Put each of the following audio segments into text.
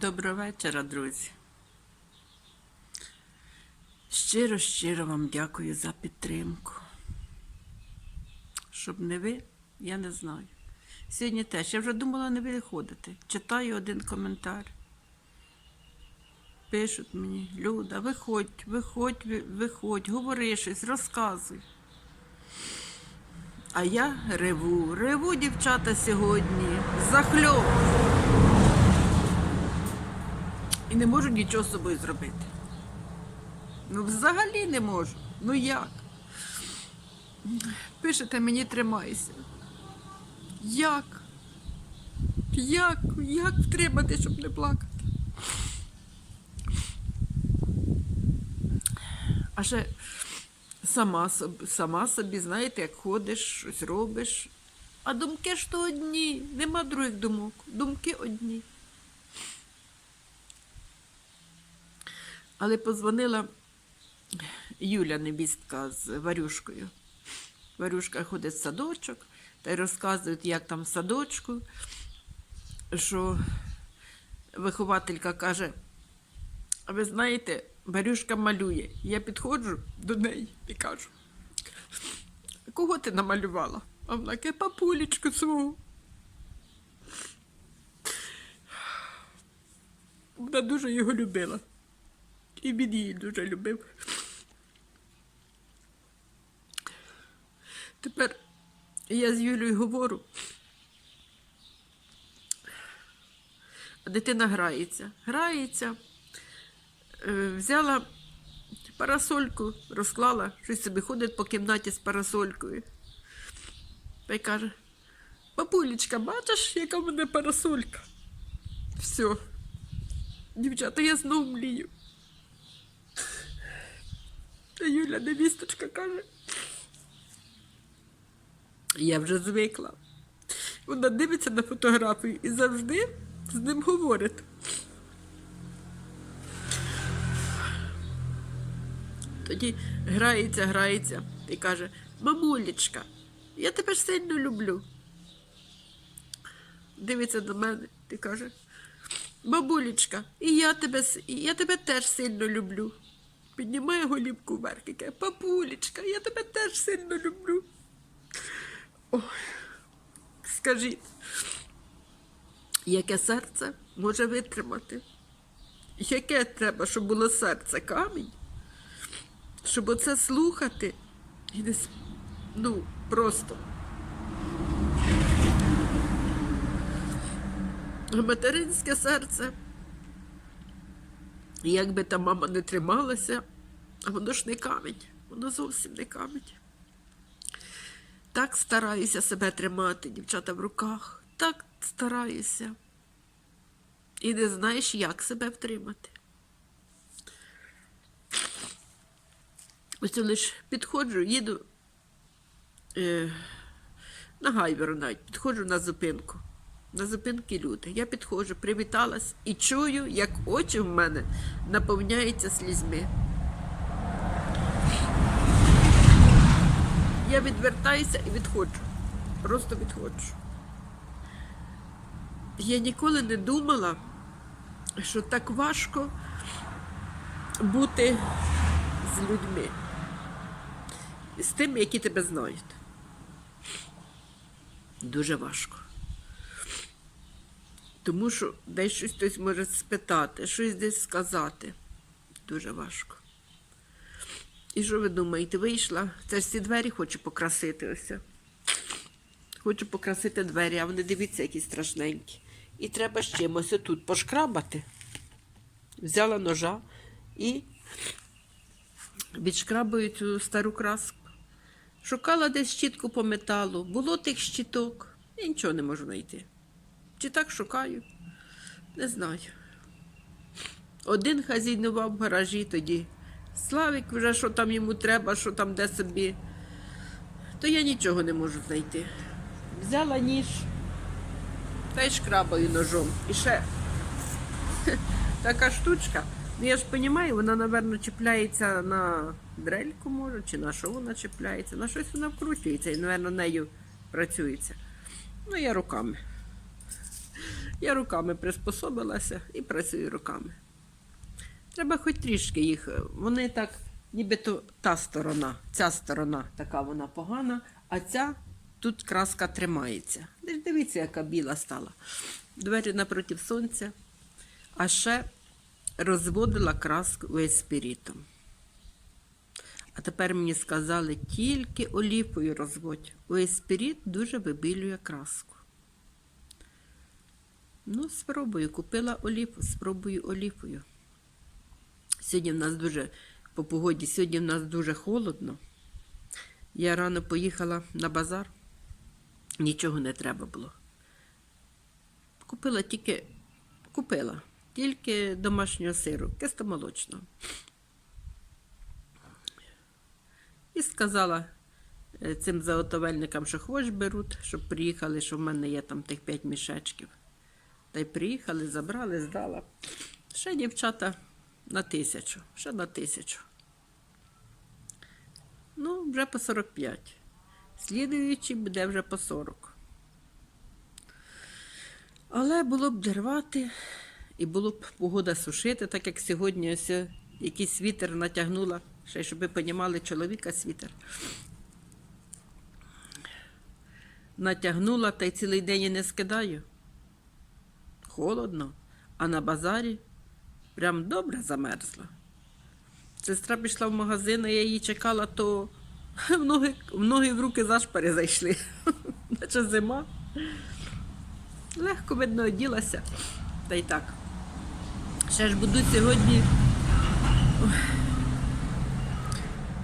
Доброго вечора, друзі. Щиро, щиро вам дякую за підтримку. Щоб не ви, я не знаю. Сьогодні теж. Я вже думала не виходити. Читаю один коментар. Пишуть мені, Люда, виходь, виходь, виходь, говори щось, розказуй. А я реву, реву, дівчата, сьогодні, захльоп. І не можу нічого з собою зробити. Ну, взагалі не можу. Ну як? Пишете мені тримайся. Як? Як? Як втримати, щоб не плакати? А ще сама собі, сама собі, знаєте, як ходиш, щось робиш. А думки ж то одні, нема других думок. Думки одні. Але позвонила Юля невістка з Варюшкою. Варюшка ходить в садочок та й розказують, як там в садочку, що вихователька каже, ви знаєте, Варюшка малює. Я підходжу до неї і кажу, кого ти намалювала? А вона каже, папулечку свого. Вона дуже його любила. І він її дуже любив. Тепер я з Юлею говорю. А дитина грається. Грається. Е, Взяла парасольку, розклала, щось собі ходить по кімнаті з парасолькою. Та й каже: Бабулечка, бачиш, яка в мене парасолька? Все. Дівчата, я знов млію. Юля невісточка каже. Я вже звикла. Вона дивиться на фотографію і завжди з ним говорить. Тоді грається, грається і каже: Мамулечка, я тебе ж сильно люблю. Дивиться до мене і каже: Бабулечка, і я тебе, і я тебе теж сильно люблю. Піднімає голівку вверх і каже, папулечка, я тебе теж сильно люблю. Ой, скажіть, яке серце може витримати? Яке треба, щоб було серце камінь? Щоб оце слухати і не ну, просто. Материнське серце. Як би та мама не трималася, воно ж не камінь, воно зовсім не камінь. Так стараюся себе тримати, дівчата в руках, так стараюся. І не знаєш, як себе втримати. Ось я лише підходжу, їду е, на Гайверу навіть, підходжу на зупинку. На зупинки люди. Я підходжу, привіталась і чую, як очі в мене наповняються слізьми. Я відвертаюся і відходжу. Просто відходжу. Я ніколи не думала, що так важко бути з людьми, з тими, які тебе знають. Дуже важко. Тому що десь щось хтось може спитати, щось десь сказати. Дуже важко. І що ви думаєте, вийшла? Це ж ці двері хочу покрасити ось. Хочу покрасити двері, а вони дивіться, які страшненькі. І треба з чимось тут пошкрабати. Взяла ножа і відшкрабую цю стару краску. Шукала десь щітку по металу, було тих щіток, я нічого не можу знайти. Чи так шукаю? Не знаю. Один хазійнував в гаражі тоді. Славік вже що там йому треба, що там де собі. То я нічого не можу знайти. Взяла ніж та й шкрабаю ножом. І ще така штучка. Ну я ж розумію, вона, напевно, чіпляється на дрельку, може, чи на що вона чіпляється, на щось вона вкручується і, напевно, нею працюється. Ну, я руками. Я руками приспособилася і працюю руками. Треба хоч трішки їх. Вони так, нібито та сторона, ця сторона така вона погана, а ця тут краска тримається. Дивіться, яка біла стала. Двері напроти сонця. А ще розводила краску еспірітом. А тепер мені сказали, тільки оліфою розводь. У еспіріт дуже вибілює краску. Ну, спробую. Купила оліфу, спробую оліфою. Сьогодні в нас дуже по погоді, сьогодні в нас дуже холодно. Я рано поїхала на базар, нічого не треба було. Купила тільки, купила тільки домашнього сиру, кистомолочного. І сказала е, цим заготовельникам, що хоч беруть, щоб приїхали, що в мене є там тих 5 мішечків. Та й приїхали, забрали, здала. Ще дівчата на тисячу, ще на тисячу. Ну, вже по 45. Слідуючий буде вже по 40. Але було б дервати і було б погода сушити, так як сьогодні ось якийсь вітер натягнула. Ще щоб ви понімали, чоловіка світер. Натягнула та й цілий день і не скидаю. Холодно, а на базарі прям добре замерзла. Сестра пішла в магазин, а я її чекала, то в ноги, в ноги в руки зашпари зайшли. Наче зима. Легко видно оділася. Та й так. Ще ж будуть сьогодні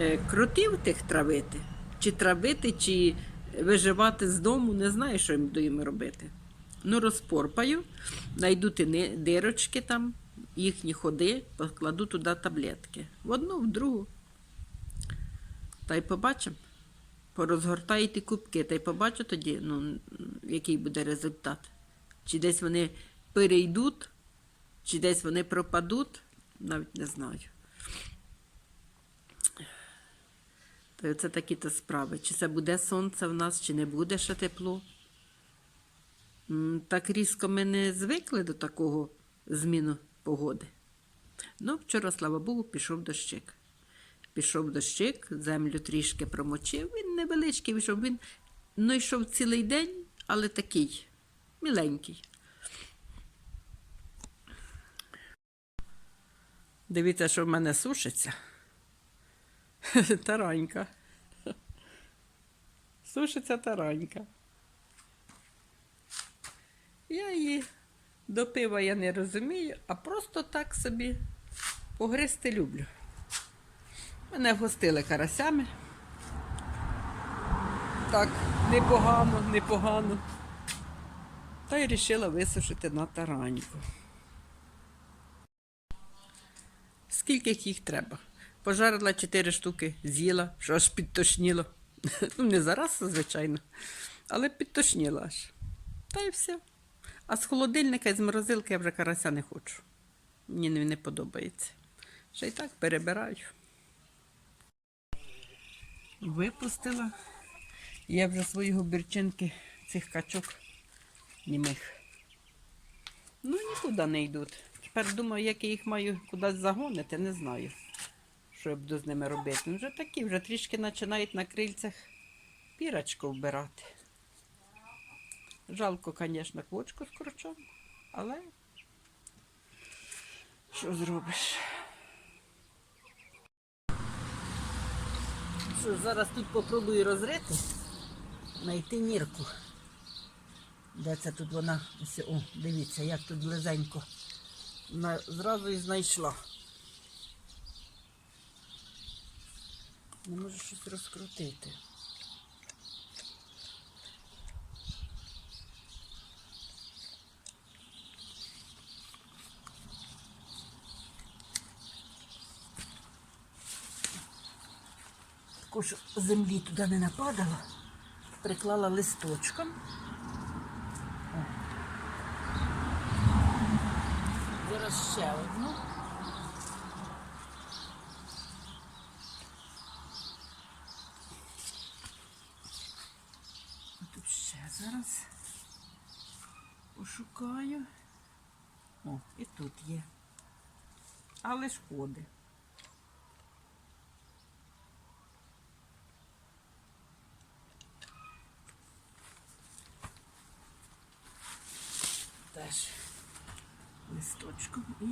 е, кротів тих травити. Чи травити, чи виживати з дому, не знаю, що їм робити. Ну, розпорпаю, знайду дирочки там, їхні ходи, покладу туди таблетки. В одну, в другу. Та й побачимо. Порозгортаю ті кубки, та й побачу тоді, ну, який буде результат. Чи десь вони перейдуть, чи десь вони пропадуть, навіть не знаю. То це такі-то справи. Чи це буде сонце в нас, чи не буде ще тепло. Так різко ми не звикли до такого зміну погоди. Ну, вчора, слава Богу, пішов дощик. Пішов дощик, землю трішки промочив. Він невеличкий вийшов. Він ну, йшов цілий день, але такий міленький. Дивіться, що в мене сушиться. Таранька. Сушиться таранька. Я її до пива я не розумію, а просто так собі погризти люблю. Мене вгостили карасями. Так, непогано, непогано. Та й вирішила висушити на тараньку. Скільки їх треба? Пожарила 4 штуки, з'їла, що аж підтошніло. Ну, не зараз, звичайно, але підтошніло аж. Та й все. А з холодильника і з морозилки я вже карася не хочу. Мені не, подобається. Ще й так перебираю. Випустила. Я вже свої губерчинки цих качок німих. Ну, нікуди не йдуть. Тепер думаю, як я їх маю кудись загонити, не знаю, що я буду з ними робити. Ну, вже такі, вже трішки починають на крильцях пірочку вбирати. Жалко, звісно, квочку з корчом, але що зробиш? Що зараз тут попробую розрити, знайти нірку. Де це тут вона? Ось, О, дивіться, як тут близенько. На, зразу і знайшла. Не можу щось розкрутити. Також землі туди не нападало. Приклала листочком. Зараз ще одну. Тут ще зараз пошукаю. О, і тут є. Але ж Теж листочком і.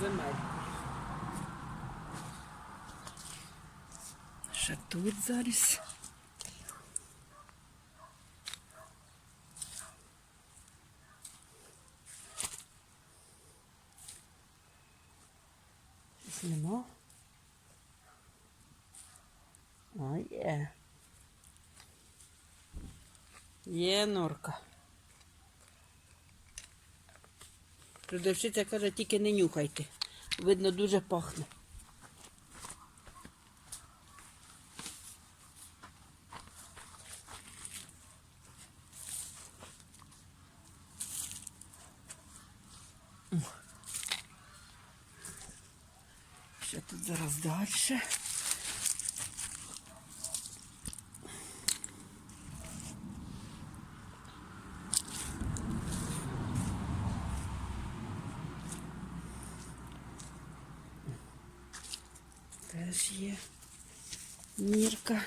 Земельку. Ще тут зараз. Щось Нема. О, є. Є норка. Продавщиця каже, тільки не нюхайте. Видно, дуже пахне. Ще тут зараз далі. Теж є мірка.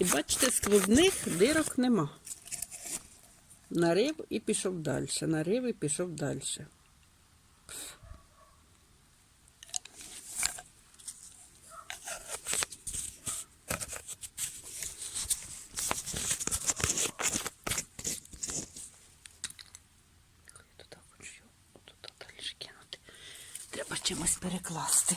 І бачите, сквозних дирок нема. Нарив і пішов далі. Нарив і пішов далі. Треба чимось перекласти.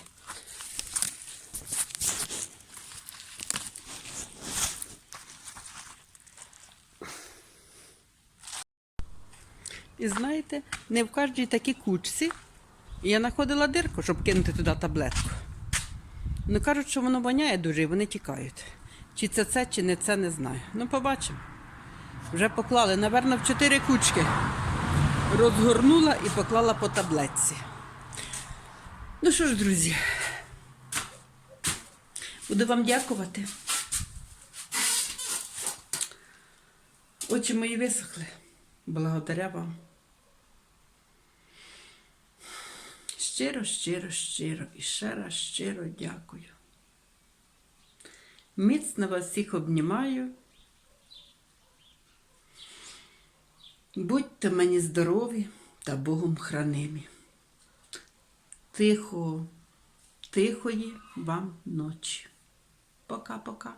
І знаєте, не в кожній такій кучці я знаходила дирку, щоб кинути туди таблетку. Ну кажуть, що воно воняє дуже і вони тікають. Чи це це, чи не це, не знаю. Ну, побачимо. Вже поклали, напевно, в чотири кучки. Розгорнула і поклала по таблетці. Ну що ж, друзі, буду вам дякувати. Очі мої висохли. Благодаря вам. Щиро, щиро, щиро і ще раз щиро дякую. Міцно вас всіх обнімаю. Будьте мені здорові та Богом хранимі. Тихо, тихої вам ночі. Пока-пока.